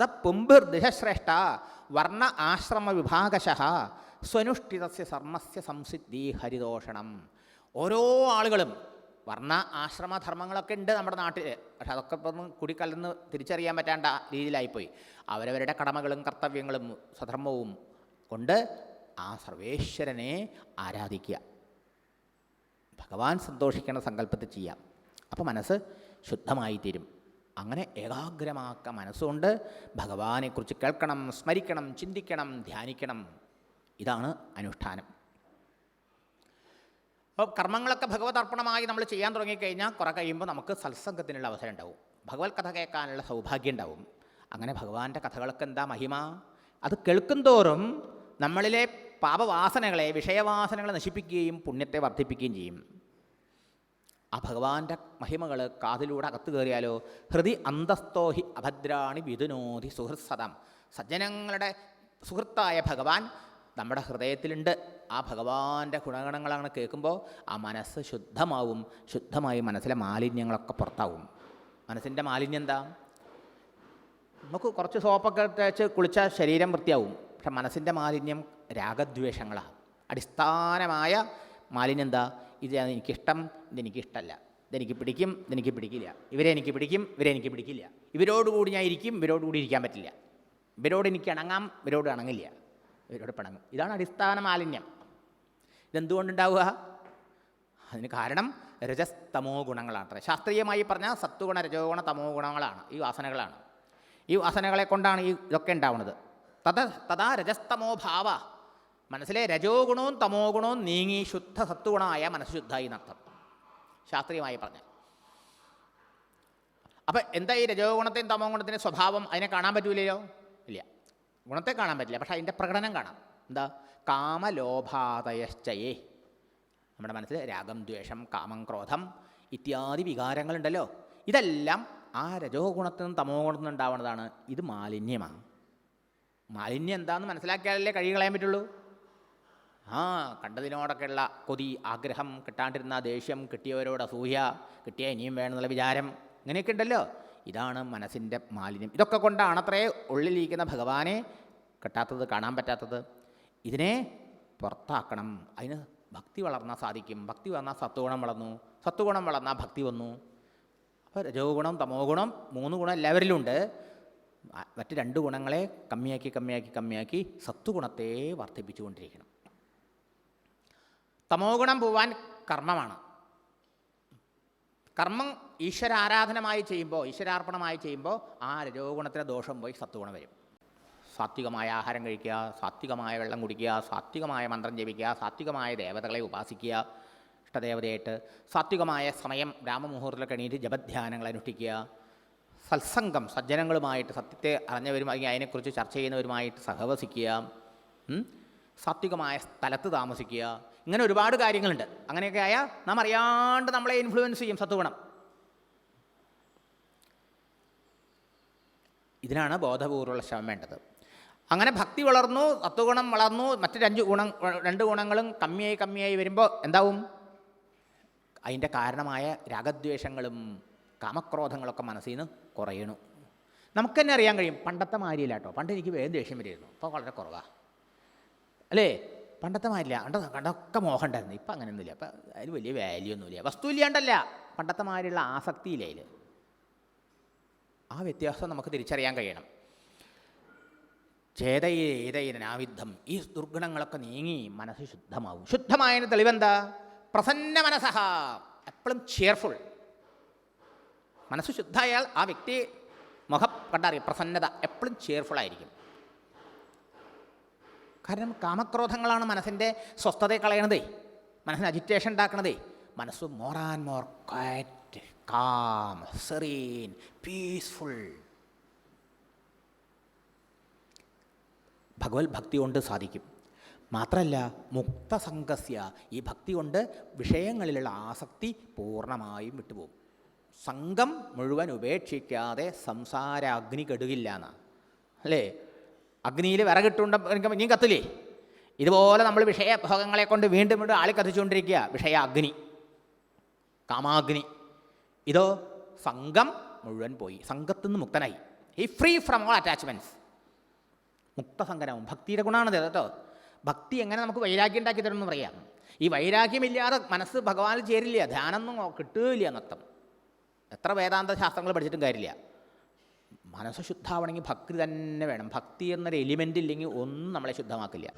അത പുംഭിർദിശശ്രേഷ്ഠ വർണ ആശ്രമ വിഭാഗശ സ്വനുഷ്ഠിതസ്യ സർമ്മസ്യ സംസിദ്ധി ഹരിദോഷണം. ഓരോ ആളുകളും വർണ ആശ്രമധർമ്മങ്ങളൊക്കെ ഉണ്ട് നമ്മുടെ നാട്ടിൽ. പക്ഷെ അതൊക്കെ ഇപ്പം കുടിക്കലന്ന് തിരിച്ചറിയാൻ പറ്റാണ്ട രീതിയിലായിപ്പോയി. അവരവരുടെ കടമകളും കർത്തവ്യങ്ങളും സ്വധർമ്മവും കൊണ്ട് ആ സർവേശ്വരനെ ആരാധിക്കുക. ഭഗവാൻ സന്തോഷിക്കുന്ന സങ്കല്പത്തിൽ ചെയ്യാം. അപ്പോൾ മനസ്സ് ശുദ്ധമായി തീരും അങ്ങനെ ഏകാഗ്രമാക്ക മനസ്സുകൊണ്ട് ഭഗവാനെക്കുറിച്ച് കേൾക്കണം സ്മരിക്കണം ചിന്തിക്കണം ധ്യാനിക്കണം. ഇതാണ് അനുഷ്ഠാനം. അപ്പോൾ കർമ്മങ്ങളൊക്കെ ഭഗവതർപ്പണമായി നമ്മൾ ചെയ്യാൻ തുടങ്ങിക്കഴിഞ്ഞാൽ കുറേ കഴിയുമ്പോൾ നമുക്ക് സത്സംഗത്തിനുള്ള അവസരം ഉണ്ടാവും. ഭഗവത് കഥ കേൾക്കാനുള്ള സൗഭാഗ്യം ഉണ്ടാവും. അങ്ങനെ ഭഗവാന്റെ കഥകളൊക്കെ എന്താ മഹിമ? അത് കേൾക്കും തോറും നമ്മളിലെ പാപവാസനകളെ വിഷയവാസനകളെ നശിപ്പിക്കുകയും പുണ്യത്തെ വർദ്ധിപ്പിക്കുകയും ചെയ്യും. ആ ഭഗവാന്റെ മഹിമകൾ കാതിലൂടെ അകത്ത് കയറിയാലോ? ഹൃദി അന്തസ്തോഹി അഭദ്രാണി വിധുനോധി സുഹൃത്സതം സജ്ജനങ്ങളുടെ സുഹൃത്തായ ഭഗവാൻ നമ്മുടെ ഹൃദയത്തിലുണ്ട്. ആ ഭഗവാന്റെ ഗുണഗണങ്ങളാണ് കേൾക്കുമ്പോൾ ആ മനസ്സ് ശുദ്ധമാവും. ശുദ്ധമായി മനസ്സിലെ മാലിന്യങ്ങളൊക്കെ പുറത്താവും. മനസ്സിന്റെ മാലിന്യം എന്താ? നമുക്ക് കുറച്ച് സോപ്പൊക്കെ തേച്ച് കുളിച്ചാൽ ശരീരം വൃത്തിയാവും. പക്ഷെ മനസ്സിന്റെ മാലിന്യം രാഗദ്വേഷങ്ങളാണ് അടിസ്ഥാനമായ മാലിന്യം എന്താ? ഇത് എനിക്കിഷ്ടം ഇതെനിക്കിഷ്ടമല്ല ഇതെനിക്ക് പിടിക്കും ഇതെനിക്ക് പിടിക്കില്ല. ഇവരെ എനിക്ക് പിടിക്കും ഇവരെ എനിക്ക് പിടിക്കില്ല. ഇവരോടുകൂടി ഞാൻ ഇരിക്കും ഇവരോടുകൂടി ഇരിക്കാൻ പറ്റില്ല. ഇവരോട് എനിക്ക് അണങ്ങാം ഇവരോട് അണങ്ങില്ല. ഇവരോട് പിണങ്ങും ഇതാണ് അടിസ്ഥാന മാലിന്യം. ഇതെന്തുകൊണ്ടുണ്ടാവുക? അതിന് കാരണം രജസ്തമോ ഗുണങ്ങളാണ്. ശാസ്ത്രീയമായി പറഞ്ഞാൽ സത്വഗുണ രജോഗുണ തമോ ഗുണങ്ങളാണ്. ഈ വാസനകളാണ്. ഈ വാസനകളെ കൊണ്ടാണ് ഈ ഇതൊക്കെ ഉണ്ടാവുന്നത്. തത തഥാ രജസ്തമോ ഭാവ. മനസ്സിലെ രജോ ഗുണവും തമോ ഗുണവും നീങ്ങി ശുദ്ധ സത്വഗുണമായ മനസ്സ് ശുദ്ധമായി ശാസ്ത്രീയമായി പറഞ്ഞാൽ. അപ്പം എന്താ ഈ രജോ ഗുണത്തെയും തമോ ഗുണത്തിന്റെ സ്വഭാവം അതിനെ കാണാൻ പറ്റൂലയോ ഇല്ല. ഗുണത്തെ കാണാൻ പറ്റില്ല. പക്ഷേ അതിന്റെ പ്രകടനം കാണാം. എന്താ? കാമലോഭാതയശ്ചയേ നമ്മുടെ മനസ്സിൽ രാഗം ദ്വേഷം കാമം ക്രോധം ഇത്യാദി വികാരങ്ങളുണ്ടല്ലോ. ഇതെല്ലാം ആ രജോ ഗുണത്തിൽ നിന്നും തമോ ഗുണത്തിൽ നിന്നും ഉണ്ടാവുന്നതാണ്. ഇത് മാലിന്യമാണ്. മാലിന്യം എന്താണെന്ന് മനസ്സിലാക്കിയാലല്ലേ കഴുകി കളയാൻ പറ്റുള്ളൂ? ആ കണ്ടതിനോടൊക്കെയുള്ള കൊതി ആഗ്രഹം കിട്ടാണ്ടിരുന്ന ദേഷ്യം കിട്ടിയവരോട് അസൂയ കിട്ടിയ ഇനിയും വേണമെന്നുള്ള വിചാരം ഇങ്ങനെയൊക്കെ ഉണ്ടല്ലോ. ഇതാണ് മനസ്സിന്റെ മാലിന്യം. ഇതൊക്കെ കൊണ്ടാണ് അത്രേ ഉള്ളിലിരിക്കുന്ന ഭഗവാനെ കിട്ടാത്തത് കാണാൻ പറ്റാത്തത്. ഇതിനെ പുറത്താക്കണം. അതിന് ഭക്തി വളർന്നാൽ സാധിക്കും. ഭക്തി വന്നാൽ സത്വഗുണം വളർന്നു. സത്വഗുണം വളർന്നാൽ ഭക്തി വന്നു. അപ്പോൾ രജോ ഗുണം തമോ ഗുണം മൂന്ന് ഗുണം എല്ലാവരിലും ഉണ്ട്. മറ്റ് രണ്ട് ഗുണങ്ങളെ കമ്മിയാക്കി കമ്മിയാക്കി കമ്മിയാക്കി സത്വഗുണത്തെ വർദ്ധിപ്പിച്ചുകൊണ്ടിരിക്കണം. തമോ ഗുണം പോവാൻ കർമ്മമാണ് കർമ്മം ഈശ്വരാരാധനമായി ചെയ്യുമ്പോൾ ഈശ്വരാർപ്പണമായി ചെയ്യുമ്പോൾ ആ രജോ ഗുണത്തിലെ ദോഷം പോയി സത്വഗുണം വരും സാത്വികമായ ആഹാരം കഴിക്കുക സാത്വികമായ വെള്ളം കുടിക്കുക സാത്വികമായ മന്ത്രം ജപിക്കുക സാത്വികമായ ദേവതകളെ ഉപാസിക്കുക ഇഷ്ടദേവതയായിട്ട് സാത്വികമായ സമയം രാമമുഹൂർത്തിലൊക്കെ എണീറ്റ് ജപധ്യാനങ്ങൾ അനുഷ്ഠിക്കുക സത്സംഗം സജ്ജനങ്ങളുമായിട്ട് സത്യത്തെ അറിഞ്ഞവരുമായി അതിനെക്കുറിച്ച് ചർച്ച ചെയ്യുന്നവരുമായിട്ട് സഹവസിക്കുക? സാത്വികമായ സ്ഥലത്ത് താമസിക്കുക ഇങ്ങനെ ഒരുപാട് കാര്യങ്ങളുണ്ട്. അങ്ങനെയൊക്കെ ആയാൽ നാം അറിയാണ്ട് നമ്മളെ ഇൻഫ്ലുവൻസ് ചെയ്യും സത്വഗുണം. ഇതിനാണ് ബോധപൂർവമുള്ള ശ്രമം വേണ്ടത്. അങ്ങനെ ഭക്തി വളർന്നു സത്വഗുണം വളർന്നു മറ്റ് രണ്ട് ഗുണം രണ്ട് ഗുണങ്ങളും കമ്മിയായി കമ്മിയായി വരുമ്പോൾ എന്താവും? അതിന്റെ കാരണമായ രാഗദ്വേഷങ്ങളും കാമക്രോധങ്ങളൊക്കെ മനസ്സിൽ നിന്ന് കുറയണു നമുക്ക് തന്നെ അറിയാൻ കഴിയും. പണ്ടത്തെ മാരിയില്ല കേട്ടോ. പണ്ട് എനിക്ക് വേഗം ദേഷ്യം വരുമായിരുന്നു ഇപ്പോൾ വളരെ കുറവാണ് അല്ലേ? പണ്ടത്തെ മാതിരില്ല കണ്ട കണ്ടൊക്കെ മോഹം ഉണ്ടായിരുന്നു ഇപ്പം അങ്ങനെയൊന്നുമില്ല. അപ്പം അതിന് വലിയ വാല്യൂ ഒന്നുമില്ല. വസ്തു ഇല്ലാണ്ടല്ല പണ്ടത്തെ മാതിരിയുള്ള ആസക്തിയില്ല അതിൽ. ആ വ്യത്യാസം നമുക്ക് തിരിച്ചറിയാൻ കഴിയണം. ചേതയേതൈനാവിദ്ധം ഈ ദുർഗുണങ്ങളൊക്കെ നീങ്ങി മനസ്സ് ശുദ്ധമാവും. ശുദ്ധമായതിന് തെളിവെന്താ? പ്രസന്ന മനസ്സഹ. എപ്പോഴും ചെയർഫുൾ മനസ്സ് ശുദ്ധമായാൽ ആ വ്യക്തി മുഖം കണ്ടറിയാം. പ്രസന്നത എപ്പോഴും ചെയർഫുൾ ആയിരിക്കും. കാരണം കാമക്രോധങ്ങളാണ് മനസ്സിന്റെ സ്വസ്ഥതയെ കളയണതേ. മനസ്സിന് അജിറ്റേഷൻ ഉണ്ടാക്കണതേ. മനസ്സ് more and more quiet calm serene peaceful ഭഗവത് ഭക്തി കൊണ്ട് സാധിക്കും. മാത്രമല്ല മുക്തസംഗസ്യ ഈ ഭക്തി കൊണ്ട് വിഷയങ്ങളിലുള്ള ആസക്തി പൂർണമായും വിട്ടുപോകും. സംഘം മുഴുവൻ ഉപേക്ഷിക്കാതെ സംസാരാഗ്നി കെടുകില്ല എന്നാണ് അല്ലേ? അഗ്നിയിൽ വിറകിട്ടുണ്ട നീ കത്തില്ലേ? ഇതുപോലെ നമ്മൾ വിഷയഭോഗങ്ങളെ കൊണ്ട് വീണ്ടും വീണ്ടും ആളി കത്തിച്ചുകൊണ്ടിരിക്കുക. വിഷയ അഗ്നി കാമാഗ്നി. ഇതോ സംഘം മുഴുവൻ പോയി. സംഘത്തു നിന്ന് മുക്തനായി. ഈ ഫ്രീ ഫ്രം ഓൾ അറ്റാച്ച്മെന്റ്സ് മുക്തസങ്കരവും ഭക്തിയുടെ ഗുണമാണത് കേട്ടോ. ഭക്തി എങ്ങനെ നമുക്ക് വൈരാഗ്യം ഉണ്ടാക്കി തരുമെന്ന് പറയാം. ഈ വൈരാഗ്യമില്ലാതെ മനസ്സ് ഭഗവാനിൽ ചേരില്ല. ധ്യാനമൊന്നും കിട്ടില്ല എന്നർത്ഥം. എത്ര വേദാന്ത ശാസ്ത്രങ്ങൾ പഠിച്ചിട്ടും കാര്യമില്ല. മനസ്സ് ശുദ്ധമാവണമെങ്കിൽ ഭക്തി തന്നെ വേണം. ഭക്തി എന്നൊരു എലിമെന്റ് ഇല്ലെങ്കിൽ ഒന്നും നമ്മളെ ശുദ്ധമാക്കില്ല.